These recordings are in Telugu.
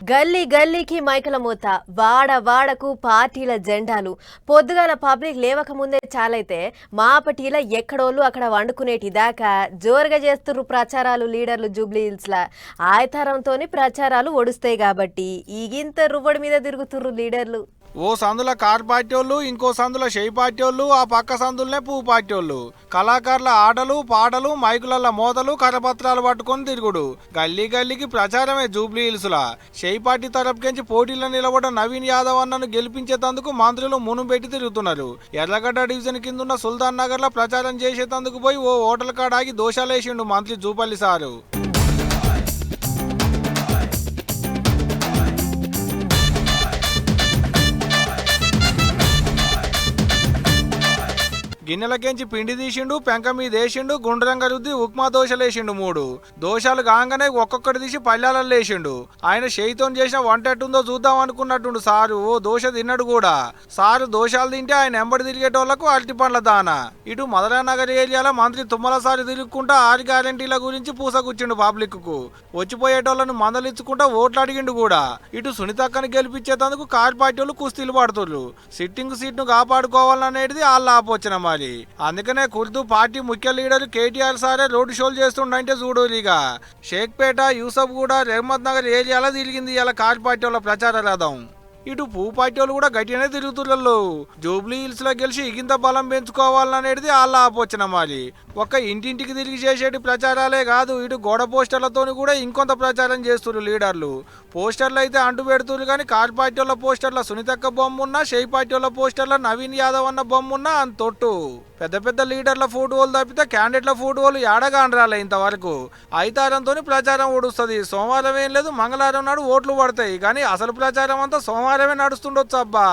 గల్లీ గల్లీకి మైకల మూత వాడ వాడకు పార్టీల జెండాలు. పొద్దుగాల పబ్లిక్ లేవక ముందే చాలైతే మాపటీల ఎక్కడోళ్ళు అక్కడ వండుకునేటి దాకా జోరుగా చేస్తుర్రు ప్రచారాలు లీడర్లు జూబ్లీ హిల్స్లా ఆయతారంతోనే ప్రచారాలు ఒడుస్తాయి కాబట్టి ఈగింత రువ్వడి మీద తిరుగుతుర్రు లీడర్లు. ఓ సందుల కార్ పార్టీ వాళ్ళు ఇంకో సందుల షెయి పార్టీ వాళ్ళు ఆ పక్క సందులనే పువ్వు పార్టీ వాళ్ళు కళాకారుల ఆటలు పాటలు మైకులల్ల మోతలు కరపత్రాలు పట్టుకొని తిరుగుడు. గల్లీ గల్లీకి ప్రచారమే జూబ్లీ హిల్స్లా. షెయి పార్టీ తరపుకించి పోటీలో నిలబడిన నవీన్ యాదవ్ అన్నను గెలిపించేందుకు మంత్రులు మును పెట్టి తిరుగుతున్నారు. ఎర్రగడ్డ డివిజన్ కింద ఉన్న సుల్తాన్ నగర్లో ప్రచారం చేసేందుకు పోయి ఓ హోటల్ కాడాగి దోషాలేసిండు మంత్రి జూపల్లి సారు. గిన్నెలకెంచి పిండి తీసిండు పెంక మీద వేసిండు గుండ్రంగా రుద్ది ఉప్మా దోశలేసిండు మూడు. దోషాలు కాగానే ఒక్కొక్కటి తీసి పల్లెలలో వేసిండు. ఆయన చేయితో చేసిన వంట ఎట్టుందో చూద్దాం అనుకున్నట్టుండు సారు. ఓ దోశ తిన్నాడు కూడా. సారు దోషాలు తింటే ఆయన ఎంబడి తిరిగేటోళ్ళకు అరటి పండ్ల దాన. ఇటు మదరానగర్ ఏరియాలో మంత్రి తుమ్మల సారి తిరుగుకుంటా ఆరు గ్యారంటీల గురించి పూసగుచ్చిండు పబ్లిక్కు వచ్చిపోయేటోళ్ళను మందలించుకుంటా ఓట్లు అడిగిండు కూడా. ఇటు సునీతక్కని గెలిపించేతందుకు కార్ పార్టీ వాళ్ళు కుస్తీలు పడుతుర్రు. సిట్టింగ్ సీట్ను కాపాడుకోవాలనేది వాళ్ళ ఆపోచన మరి. అందుకనే కుర్దు పార్టీ ముఖ్య లీడర్ కేటీఆర్ సారే రోడ్డు షోలు చేస్తుండంటే చూడు ఇక షేక్పేట యూసఫ్ కూడా రెహమత్ నగర్ ఏరియాలో తిరిగింది ఇలా కార్ పార్టీ వాళ్ళ ప్రచార రథం. ఇటు పూ పార్టీ వాళ్ళు కూడా గట్టిగానే తిరుగుతున్నారు జూబ్లీ హిల్స్లో గెలిచి ఇగింత బలం పెంచుకోవాలనేది వాళ్ళ ఆపోచన మరి. ఒక్క ఇంటింటికి తిరిగి చేసేటి ప్రచారాలే కాదు ఇటు గోడ పోస్టర్లతోని కూడా ఇంకొంత ప్రచారం చేస్తున్నారు లీడర్లు. పోస్టర్లు అయితే అంటు పెడుతున్నారు కానీ కార్ పార్టీ వాళ్ళ పోస్టర్ల సునీతక్క బొమ్మ ఉన్నా షెయి పార్టీ వాళ్ళ పోస్టర్ల నవీన్ యాదవ్ అన్న బొమ్మ ఉన్నా అంత తొట్టు. పెద్ద పెద్ద లీడర్ల ఫోటోలు తప్పితే క్యాండిడేట్ల ఫోటోలు ఏడగానరాలే ఇంతవరకు. ఐతారంతో ప్రచారం ఓడుస్తుంది. సోమవారం ఏం లేదు మంగళవారం నాడు ఓట్లు పడతాయి. కానీ అసలు ప్రచారం అంతా సోమవారమే నడుస్తుండొచ్చు అబ్బా.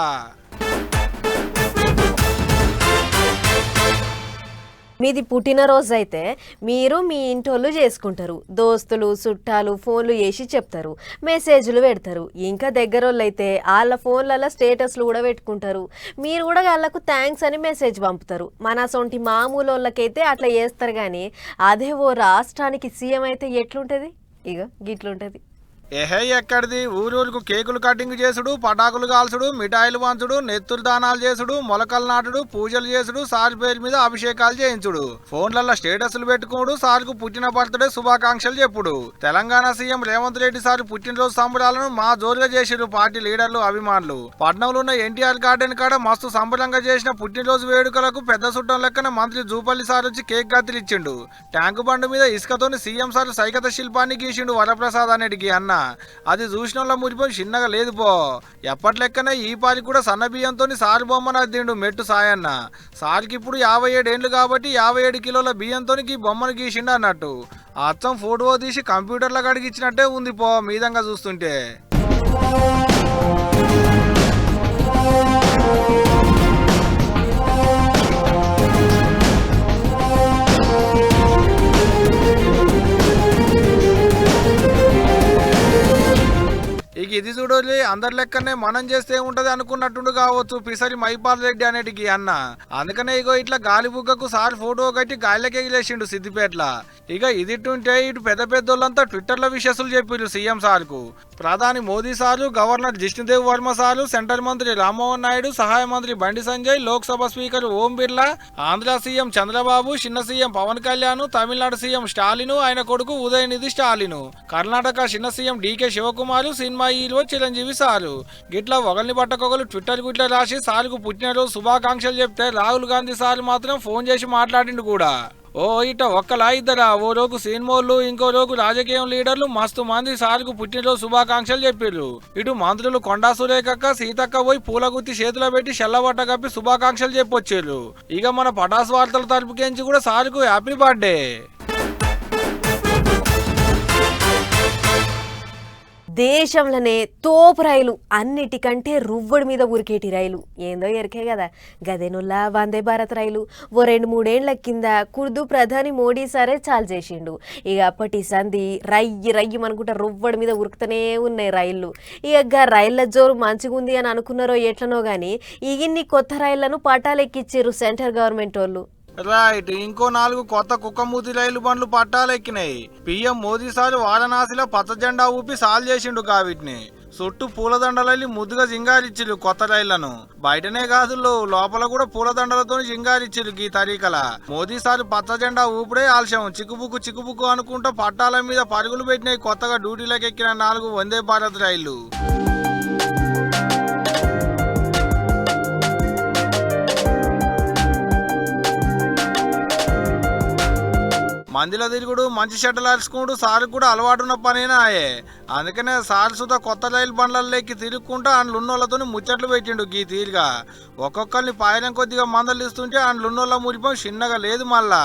మీది పుట్టినరోజు అయితే మీరు మీ ఇంటోళ్ళు చేసుకుంటారు. దోస్తులు చుట్టాలు ఫోన్లు చేసి చెప్తారు. మెసేజ్లు పెడతారు. ఇంకా దగ్గరోళ్ళు అయితే వాళ్ళ ఫోన్లలో స్టేటస్లు కూడా పెట్టుకుంటారు. మీరు కూడా వాళ్ళకు థ్యాంక్స్ అని మెసేజ్ పంపుతారు. మన సొంటి మామూలు వాళ్ళకైతే అట్లా చేస్తారు కానీ అదే ఓ రాష్ట్రానికి సీఎం అయితే ఎట్లుంటుంది? ఇక గిట్లుంటుంది. ఏహే ఎక్కడిది? ఊరూరుకు కేకులు కటింగ్ చేసుడు పటాకులు కాల్చుడు మిఠాయిలు పంచుడు నెత్తులు దానాలు చేసుడు మొలకలు నాటుడు పూజలు చేసుడు సార్ పేరు మీద అభిషేకాలు చేయించుడు. ఫోన్లలో స్టేటస్లు పెట్టుకోడు సార్కు పుట్టిన బర్త్డే శుభాకాంక్షలు చెప్పుడు. తెలంగాణ సీఎం రేవంత్ రెడ్డి సార్ పుట్టినరోజు సంబరాలను మా జోరుగా చేసిరు పార్టీ లీడర్లు అభిమానులు. పట్నంలో ఉన్న ఎన్టీఆర్ గార్డెన్ కాడ మస్తు సంబరంగా చేసిన పుట్టినరోజు వేడుకలకు పెద్ద చుట్టం లెక్కన మంత్రి జూపల్లి సార్ వచ్చి కేక్ గత్తిలిచ్చిండు ట్యాంకు బండు మీద ఇసుకతోని సీఎం సార్ సైకత శిల్పాన్ని గీసిండు వరప్రసాద్ అనేటికి అన్న. అది చూసిన వాళ్ళ మురిపోయి చిన్నగా లేదు పో. ఎప్పట్లెక్కనే ఈ పాలి కూడా సన్న సారి సారు బొమ్మను అద్దిండు మెట్టు సాయన్న. సారికి ఇప్పుడు యాభై ఏడు ఏండ్లు కాబట్టి యాభై ఏడు కిలోల బియ్యంతో ఈ బొమ్మను గీసిండు అన్నట్టు. అచ్చం ఫోటో తీసి కంప్యూటర్లో కడిగిచ్చినట్టే ఉంది పో మీదంగా చూస్తుంటే. ఇది చూడాలి అందరి లెక్కనే మనం చేస్తే ఉంటది అనుకున్నట్టుండు కావచ్చు. పిసరి మైపాల్ రెడ్డి అనేటికి అన్న. అందుకనే ఇగో ఇట్లా గాలి బుగ్గకు సార్ ఫోటో కట్టి గాలికి ఎగిలేసిండు సిద్దిపేటల. ఇక ఇదిట్టుంటే ఇటు పెద్ద పెద్దోళ్ళంతా ట్విట్టర్లో విషయసులు చెప్పిర్రు సీఎం సార్కు. ప్రధాని Modi sir governor Jishnu Dev Varma sir central మంత్రి రామ్మోహన్ నాయుడు సహాయ మంత్రి బండి సంజయ్ లోక్సభ స్పీకర్ ఓం బిర్లా ఆంధ్ర సీఎం చంద్రబాబు చిన్న సీఎం పవన్ కళ్యాణ్ తమిళనాడు సీఎం స్టాలిన్ ఆయన కొడుకు ఉదయనిధి స్టాలిన్. కర్ణాటక చిన్న సీఎం డికే శివకుమార్ సినిమా ఈ హీరో చిరంజీవి సారు. గిట్లా ఒకరిని పట్టకొకరు ట్విట్టర్ గుట్ల రాసి సార్కు పుట్టినరోజు శుభాకాంక్షలు చెప్తే రాహుల్ గాంధీ సార్ మాత్రం ఫోన్ చేసి మాట్లాడిండు కూడా. ఓ ఇట ఒక్కలా ఇద్దరా? ఓ రోజు సినిమాలు ఇంకో రోజు రాజకీయం లీడర్లు మస్తు మంది సార్కు పుట్టినరోజు శుభాకాంక్షలు చెప్పారు ఇటు మంత్రులు కొండా సురేఖక్క సీతక్క పోయి పూల గుత్తి చేతిలో పెట్టి చెల్లబట్ట కప్పి శుభాకాంక్షలు చెప్పొచ్చారు ఇక మన పటాస్ వార్తల తరపుకించి కూడా సార్కు హ్యాపీ బర్త్డే. దేశంలోనే తోపు రైలు అన్నిటికంటే రువ్వడి మీద ఉరికేటి రైలు. ఏందో ఎరికే కదా. గదేనుల్లా వందే భారత్ రైలు. ఓ రెండు మూడేళ్ళ కింద కుర్దు ప్రధాని మోడీ సరే చాలు చేసిండు. ఇక అప్పటి సంధి రయ్యి రయ్యి అనుకుంటా రువ్వడి మీద ఉరుకుతూనే ఉన్నాయి రైళ్ళు. ఇక రైళ్ళ రైళ్ళ జోరు మంచిగుంది అని అనుకున్నారో ఎట్లనో కానీ ఇగిన్ని కొత్త రైళ్ళను పటాలెక్కిచ్చారు సెంట్రల్ గవర్నమెంట్ వాళ్ళు. రైట్ ఇంకో నాలుగు కొత్త కుక్కమూతి రైలు బండ్లు పట్టాలెక్కినాయి పిఎం మోదీ సార్ వారణాసిలో పచ్చ జెండా ఊపి సాల్ చేసిండు కావిటిని చుట్టూ పూలదండలల్లి ముద్దుగా జింగారిచ్చిరు కొత్త రైళ్ళను. బయటనే కాదు లోపల కూడా పూలదండలతో జింగారిచ్చిరు ఈ తరీకల. మోదీసారి పచ్చ జెండా ఊపిడే ఆలస్యం. చిక్కుబుక్కు చిక్కుబుక్కు అనుకుంటా పట్టాల మీద పరుగులు పెట్టినాయి కొత్తగా డ్యూటీలోకి ఎక్కిన నాలుగు వందే భారత్ రైళ్ళు. మందిలో తిరుగుడు మంచి షట్టలు అరుచుకుంటూ సార్ కూడా అలవాటున్న పనేనా ఆయే? అందుకనే సార్ సుధా కొత్త రైలు బండ్లలోకి తిరుగుకుంటూ అందులో ఉన్నోళ్ళతో ముచ్చట్లు పెట్టిండు గీ తీరుగా. ఒక్కొక్కరిని పాయనం కొద్దిగా మందలు ఇస్తుంటే అందులో ఉన్నోళ్ళ మురిపం చిన్నగా లేదు మళ్ళా.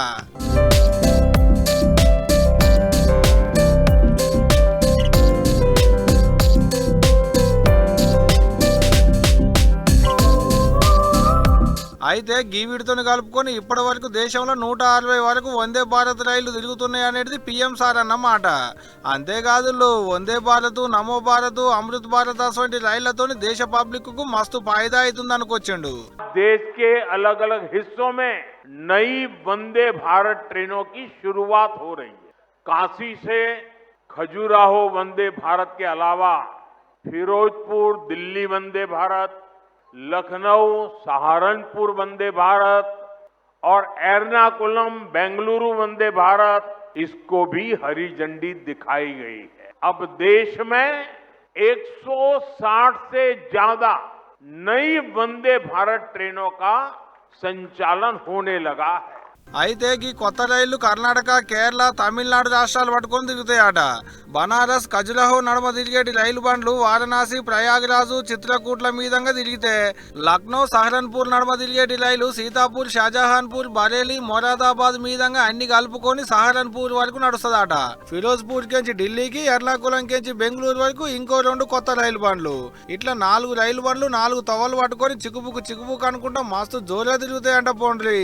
అయితే గీవిడితో కలుపుకొని ఇప్పటి వరకు దేశంలో నూట అరవై వరకు వందే భారత్ రైళ్ళు తిరుగుతున్నాయి అనేది పిఎం సార్ అన్నమాట. అంతేకాదు వందే భారత్ నమో భారత్ అమృత్ భారత్ అసంటి రైళ్ళతో దేశ పబ్లిక్కు మస్తు ఫాయిదా అవుతుంది అనుకొచ్చాడు దేశ కే అలగ్ అలగ్ వందే భారత్ ట్రైనో కి శురువాత్ హో. కాశీ సే ఖజురాహో వందే భారత్ కే అలావా ఫిరోజ్పూర్ దిల్లీ వందే భారత్ लखनऊ, सहारनपुर वंदे भारत और एर्नाकुलम, बेंगलुरु वंदे भारत, इसको भी हरी झंडी दिखाई गई है। अब देश में 160 से ज़्यादा नई वंदे भारत ट्रेनों का संचालन होने लगा है। అయితే ఈ కొత్త రైళ్ళు కర్ణాటక కేరళ తమిళనాడు రాష్ట్రాలు పట్టుకొని తిరుగుతాయట. బనారస్ ఖజురహో నడుమ తిరిగేటి రైలు బండ్లు వారణాసి ప్రయాగరాజు చిత్రకూట్ల మీదంగా తిరిగితే లక్నో సహరన్పూర్ నడుమ తిరిగేటి రైలు సీతాపూర్ షాజహాన్పూర్ బరేలీ మొరాదాబాద్ మీదంగా అన్ని కలుపుకొని సహరన్పూర్ వరకు నడుస్తుందట. ఫిరోజ్పూర్ కెంచి ఢిల్లీకి ఎర్నాకుళం కెంచి బెంగళూరు వరకు ఇంకో రెండు కొత్త రైలు బండ్లు. ఇట్లా నాలుగు రైలు బండ్లు నాలుగు తవ్వలు పట్టుకొని చిక్కుబుక్కు చిక్కుబుక్కు అనుకుంటా మస్తు జోరుగా తిరుగుతాయంట పోండ్రి.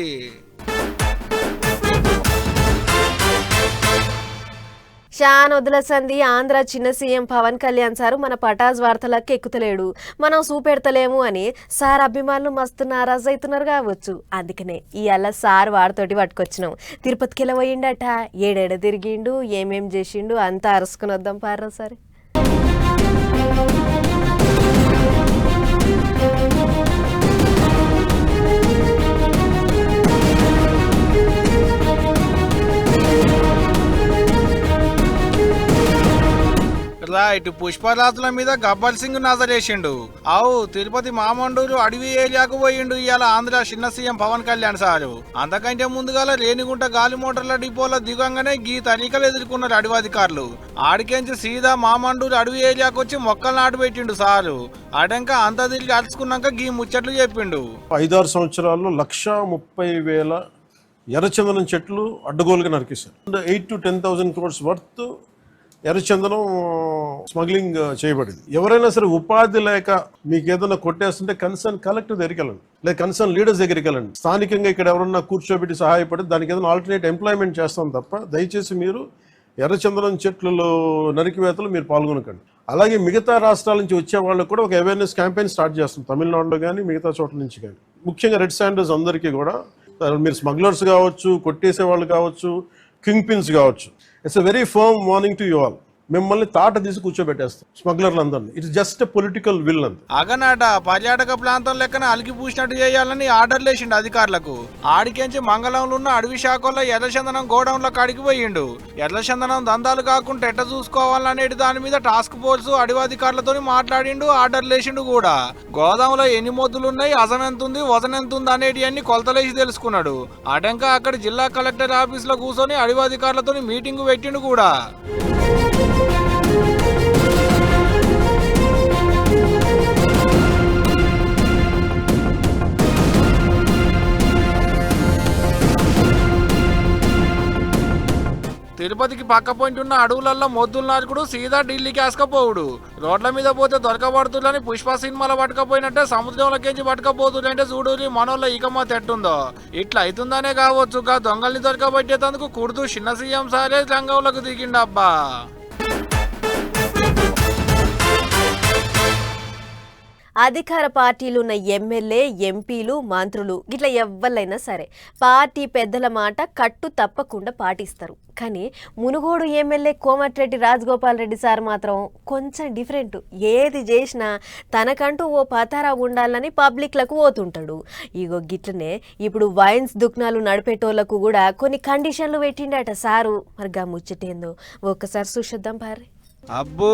చాన్ వదిలేసంది ఆంధ్ర చిన్న సీఎం పవన్ కళ్యాణ్ సారు. మన పటాజ్ వార్తలకు ఎక్కుతలేడు. మనం చూపెడతలేము అని సార్ అభిమానులు మస్తు నారాజ్ అవుతున్నారు కావచ్చు. అందుకనే ఇవాళ సార్ వాడితోటి పట్టుకొచ్చినాం. తిరుపతికి వెళ్ళబోయిండట. పోయిండట ఏడేడ తిరిగిండు? ఏమేం చేసిండు? అంతా అరుసుకుని వద్దాం పారా సరే. రైట్ పుష్పరాజుల మీద గబ్బర్ సింగ్ నజరేసిండు అవు తిరుపతి మామండూరు అడవి ఏరియాకు పోయిండు ఇవాళ ఆంధ్ర చిన్న సీఎం పవన్ కళ్యాణ్ సారు. అంతకంటే ముందుగాల రేణిగుంట గాలి మోటార్ల డిపోలో దిగంగానే గీ తరీకలు ఎదుర్కొన్నారు అడవి అధికారులు. ఆడికెంచి సీదా మామండూరు అడవి ఏరియాకు వచ్చి మొక్కలు నాటు పెట్టిండు సారు. అడంక అంత తిరిగి అడుచుకున్నాక గీ ముచ్చట్లు చెప్పిండు. ఐదారు సంవత్సరాల్లో లక్ష ముప్పై వేల ఎర్రచందనం చెట్లు అడ్డగోలుగా నరికేశారు. Eight to ten thousand crores worth ఎర్రచందనం స్మగ్లింగ్ చేయబడింది. ఎవరైనా సరే ఉపాధి లేక మీకు ఏదైనా కొట్టేస్తుంటే కన్సర్న్ కలెక్టర్ దగ్గరికి వెళ్ళండి. లేదా కన్సర్న్ లీడర్స్ దగ్గరికి వెళ్ళండి. స్థానికంగా ఇక్కడ ఎవరన్నా కూర్చోబెట్టి సహాయపడి దానికి ఏదైనా ఆల్టర్నేట్ ఎంప్లాయ్మెంట్ చేస్తాం తప్ప దయచేసి మీరు ఎర్రచందనం చెట్లలో నరికివేతలు మీరు పాల్గొనకండి. అలాగే మిగతా రాష్ట్రాల నుంచి వచ్చే వాళ్ళకు కూడా ఒక అవేర్నెస్ క్యాంపెయిన్ స్టార్ట్ చేస్తాం. తమిళనాడులో కానీ మిగతా చోట్ల నుంచి కానీ ముఖ్యంగా రెడ్ శాండర్స్ అందరికీ కూడా మీరు స్మగ్లర్స్ కావచ్చు కొట్టేసే వాళ్ళు కావచ్చు కింగ్ పిన్స్ కావచ్చు it's a very firm warning to you all మిమ్మల్ని తాట తీసి కూర్చోబెట్టేస్తాం స్మగ్లర్లు అందరినీ ఇట్స్ జస్ట్ పొలిటికల్ విల్ అంత. అగనాట పర్యాటక ప్రాంతం లెక్కన అలికి పూసినట్టు చేయాలని ఆర్డర్లు వేసిండు అధికారులకు. ఆడికెంచి మంగళంలో ఉన్న అడవి శాఖల్లో ఎర్రచందనం గోడౌన్ల కాడికి పోయిండు. ఎర్రచందనం దందాలు కాకుండా ఎట్ట చూసుకోవాలనేది దాని మీద టాస్క్ ఫోర్స్ అడవి అధికారులతో మాట్లాడిండు ఆర్డర్లు వేసిండు కూడా. గోదాంలో ఎన్ని మొద్దులు ఉన్నాయి అజం ఎంత ఉంది వజన ఎంత ఉంది అనేటి అన్ని కొలతలేసి తెలుసుకున్నాడు. అటంక అక్కడ జిల్లా కలెక్టర్ ఆఫీస్లో కూర్చొని అడవి అధికారులతో మీటింగ్ పెట్టిండు కూడా. తిరుపతికి పక్క పొంటి ఉన్న అడవులలో మొద్దుల నాయకుడు సీదా ఢిల్లీకి ఆసుకపోవుడు రోడ్ల మీద పోతే దొరకబడుతుందని పుష్ప సినిమాలో పట్టుకపోయినట్టే సముద్రంలోకించి పట్టుకపోతుందంటే చూడూరి మనోళ్ళ ఇకమత తెట్టుందో. ఇట్లా అవుతుందనే కావచ్చు దొంగల్ని దొరకబట్టేందుకు కుడుతూ చిన్న సీఎం సారే రంగంలోకి దిగిండబ్బా. అధికార పార్టీలు ఉన్న ఎమ్మెల్యే ఎంపీలు మంత్రులు ఇట్లా ఎవ్వరైనా సరే పార్టీ పెద్దల మాట కట్టు తప్పకుండా పాటిస్తారు. కానీ మునుగోడు ఎమ్మెల్యే కోమటిరెడ్డి రాజగోపాల్ రెడ్డి సార్ మాత్రం కొంచెం డిఫరెంట్. ఏది చేసినా తనకంటూ ఓ పతారా ఉండాలని పబ్లిక్లకు పోతుంటాడు ఇగో గిట్లనే ఇప్పుడు వైన్స్ దుకాణాలు నడిపేటోళ్ళకు కూడా కొన్ని కండిషన్లు పెట్టిండట సారు. మరి గా ముచ్చటేందో? ఒక్కసారి చూసేద్దాం పారే. అబ్బో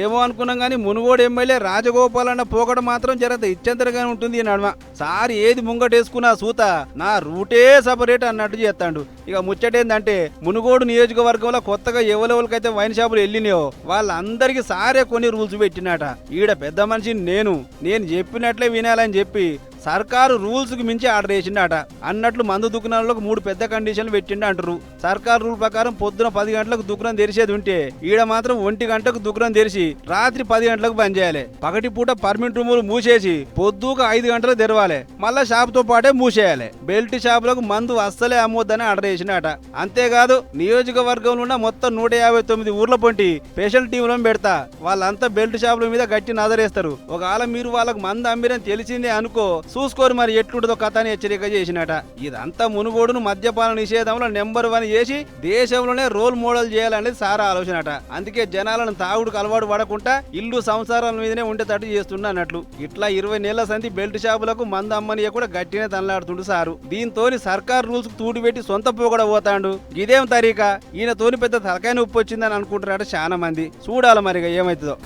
ఏమో అనుకున్నాం కానీ మునుగోడు ఎమ్మెల్యే రాజగోపాల్ అన్న పోకడ మాత్రం జరగదు ఇచ్చంతరగానే ఉంటుంది ఈ నడుమ. సారి ఏది ముంగటేసుకున్నా సూత నా రూటే సపరేట్ అన్నట్టు చేస్తాడు. ఇక ముచ్చటేందంటే మునుగోడు నియోజకవర్గంలో కొత్తగా ఎవరెవరికైతే వైన్ షాపులు వెళ్ళినాయో వాళ్ళందరికీ సారే కొన్ని రూల్స్ పెట్టినట. ఈడ పెద్ద మనిషిని నేను నేను చెప్పినట్లే వినాలని చెప్పి సర్కారు రూల్స్కి మించి ఆర్డర్ వేసిండట. అన్నట్లు మందు దుకాణాలకు మూడు పెద్ద కండిషన్లు పెట్టిండు అంటారు సర్కారు రూల్ ప్రకారం పొద్దున పది గంటలకు దుకాణం తెరిచేది ఉంటే ఈడ మాత్రం ఒంటి గంటకు దుకాణం తెరిచి రాత్రి పది గంటలకు బంద్ చేయాలి. పగటి పూట పర్మిట్ రూములు మూసేసి పొద్దుకు ఐదు గంటలకు తెరవాలి. మళ్ళా షాప్తో పాటే మూసేయాలి. బెల్ట్ షాపులకు మందు అస్సలే అమ్మొద్దని ఆర్డర్ చేసినట అంతేకాదు నియోజకవర్గంలో ఉన్న మొత్తం నూట యాభై తొమ్మిది ఊర్ల పొంటి స్పెషల్ టీంలను పెడతా. వాళ్ళంతా బెల్ట్ షాపుల మీద గట్టి నజరేస్తారు. ఒకవేళ మీరు వాళ్ళకి మందు అమ్మిరని తెలిసిందే అనుకో చూసుకోరు మరి ఎట్లుంటుందో కథ అని హెచ్చరిక చేసినట. ఇదంతా మునుగోడును మద్యపాన నిషేధంలో నెంబర్ వన్ చేసి దేశంలోనే రోల్ మోడల్ చేయాలనేది సారా ఆలోచనట. అందుకే జనాలను తాగుడుకు అలవాటు పడకుండా ఇల్లు సంసారాల మీదనే ఉండేటట్టు చేస్తున్నా అన్నట్లు. ఇట్లా ఇరవై నెలల సంధి బెల్ట్ షాపులకు మందు అమ్మని కూడా గట్టినే తనలాడుతుండు సారు. దీంతో సర్కార్ రూల్స్ తూడి పెట్టి సొంత పోగడ పోతాండు. ఇదేం తరీకా ఈయన తోని పెద్ద తలకాయ నొప్పి వచ్చిందని అనుకుంటున్నారట చాలా మంది. చూడాలి మరి ఇక ఏమవుతుందో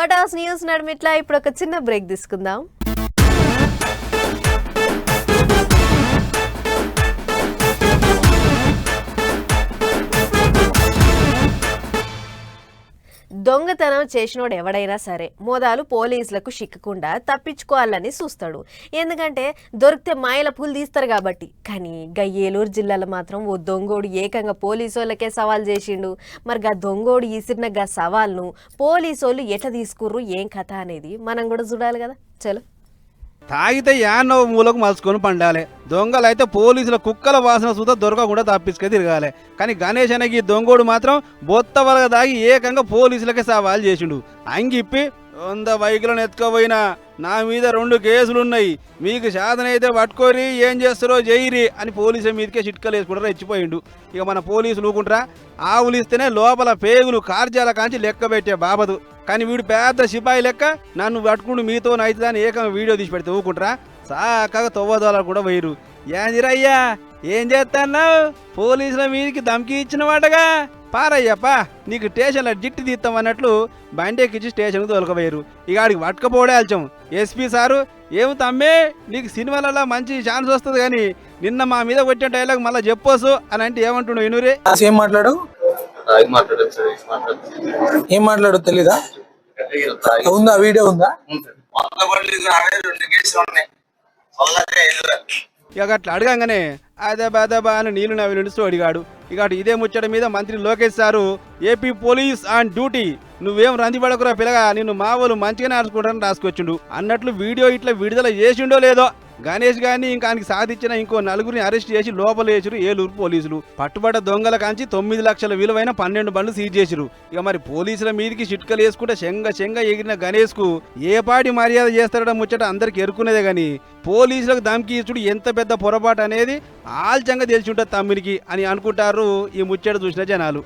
పటాస్ న్యూస్ నడిమిట్లా ఇప్పుడు ఒక చిన్న బ్రేక్ తీసుకుందాం. దొంగతనం చేసినోడు ఎవడైనా సరే మోదాలు పోలీసులకు చిక్కకుండా తప్పించుకోవాలని చూస్తాడు. ఎందుకంటే దొరికితే మాయల పూలు తీస్తారు కాబట్టి. కానీ గా ఏలూరు జిల్లాలో మాత్రం ఓ దొంగోడు ఏకంగా పోలీసు వాళ్ళకే సవాల్ చేసిండు. మరి గా దొంగోడు ఇసిరిన గా సవాల్ను పోలీసోళ్ళు ఎట్లా తీసుకుర్రు? ఏం కథ అనేది మనం కూడా చూడాలి కదా. చలో. తాగితే యాన్నో మూలకు మలుచుకొని పండాలి. దొంగలైతే పోలీసుల కుక్కల వాసన సుత దొరకకుండా తప్పించుకొని తిరగాలి. కానీ గణేష్ అనే ఈ దొంగోడు మాత్రం బొత్త వలగ తాగి ఏకంగా పోలీసులకే సవాల్ చేసిండు. అంగిప్పి వంద బైకులను ఎత్తుకోపోయినా నా మీద రెండు కేసులున్నాయి. మీకు సాధనైతే పట్టుకోరి ఏం చేస్తారో జైరి అని పోలీసుల మీదకే చిట్కలు వేసుకుంటారు రెచ్చిపోయిండు. ఇక మన పోలీసులు ఊకుంటారా ఆవులు ఇస్తేనే లోపల పేగులు కార్జాల కాంచి లెక్క పెట్టే బాబదు. కానీ వీడు పెద్ద సిపాయి లెక్క. నన్ను పట్టుకుంటూ మీతో అయితే దాన్ని ఏకంగా వీడియో తీసి పెడితే ఊకుంటారా? సాకగా తొవ్వదోళాలు కూడా పోయిరు ఏందిరయ్యా ఏం చేస్తాన్నావు పోలీసుల మీదకి దమ్కి ఇచ్చిన వాటగా? పారయ్యప్పా నీకు స్టేషన్లో జిట్టు తీస్తాం అన్నట్లు బండెక్కిచ్చి స్టేషన్కి తొలకపోయారు ఇక ఆడికి పట్టుకపోవడే ఆల్చం. ఎస్పీ సారు ఏమి తమ్మే? నీకు సినిమాలలో మంచి ఛాన్స్ వస్తుంది కానీ నిన్న మా మీద కొట్టిన డైలాగ్ మళ్ళీ చెప్పొచ్చు అని అంటే ఏమంటుండు ఇనురే ఏం మాట్లాడు? ఏం మాట్లాడో తెలీదా? ఉందా? వీడియో ఉందా? ఇక అట్లా అడగంగానే అదే బాదా అని నీళ్ళు నవ్వి నిలుస్తూ అడిగాడు. ఇక అటు ఇదే ముచ్చట మీద మంత్రి Lokesh sir AP police on duty. నువ్వేం రందిపడకురా పిల్లగా నిన్ను మావోలు మంచిగానే ఆడుకుంటారని రాసుకొచ్చిండు. అన్నట్లు వీడియో ఇట్లా విడుదల చేసిండో లేదో గణేష్ గారిని ఇంకా ఆయనకి సాధించిన ఇంకో నలుగురిని అరెస్ట్ చేసి లోపల వేసిరు ఏలూరు పోలీసులు. పట్టుబడ్డ దొంగల కాంచి తొమ్మిది లక్షల విలువైన పన్నెండు బండ్లు సీజ్ చేసిరు. ఇక మరి పోలీసుల మీదకి చిట్కలు వేసుకుంటే శంగ శంగ ఎగిరిన గణేష్కు ఏ పాటి మర్యాద చేస్తాడో ముచ్చట అందరికి ఎరుకునేదే గాని పోలీసులకు ధమ్కి ఇచ్చుడు ఎంత పెద్ద పొరపాటు అనేది ఆల్చంగా తెలిసి ఉంటుంది తమ్మునికి అని అనుకుంటారు ఈ ముచ్చట చూసిన జనాలు.